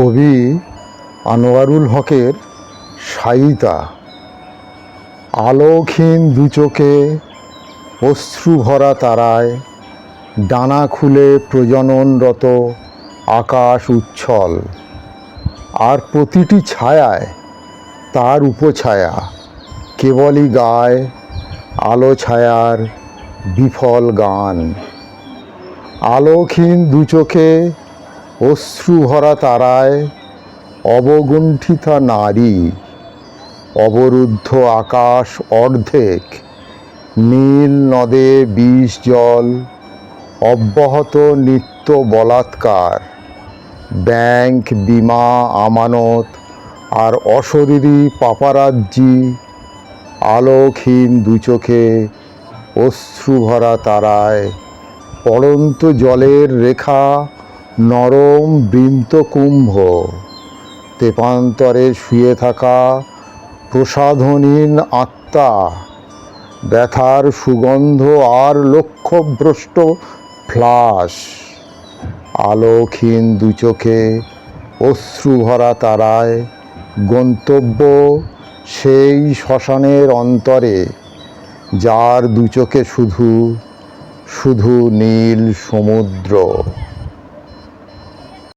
কবি আনোয়ারুল হকের সাইতা আলোকহীন দু চোখে অশ্রু ভরা তারায় ডানা খুলে প্রজননরত আকাশ উচ্ছল। আর প্রতিটি ছায়ায় তার উপছায়া, কেবলই গায় আলো ছায়ার বিফল গান। আলোকহীন দু চোখে অশ্রু ভরা তারায় অবগুণ্ঠিতা নারী, অবরুদ্ধ আকাশ অর্ধেক, নীল নদে বিষ জল, অব্যাহত নিত্য বলাৎকার, ব্যাংক, বিমা, আমানত আর অশরীরী পাপারাজ্জি, আলোকহীন দু চোখে অশ্রু তারায় পড়ন্ত জলের রেখা নরম বৃন্তকুম্ভ তেপান্তরে শুয়ে থাকা প্রসাধনীন আত্মা। ব্যথার সুগন্ধ আর লক্ষ্যভ্রষ্ট ফ্লাস। আলোকহীন দু চোখে অশ্রু ভরা তারায় গন্তব্য সেই শ্মশানের অন্তরে, যার দু চোখে শুধু শুধু নীল সমুদ্র।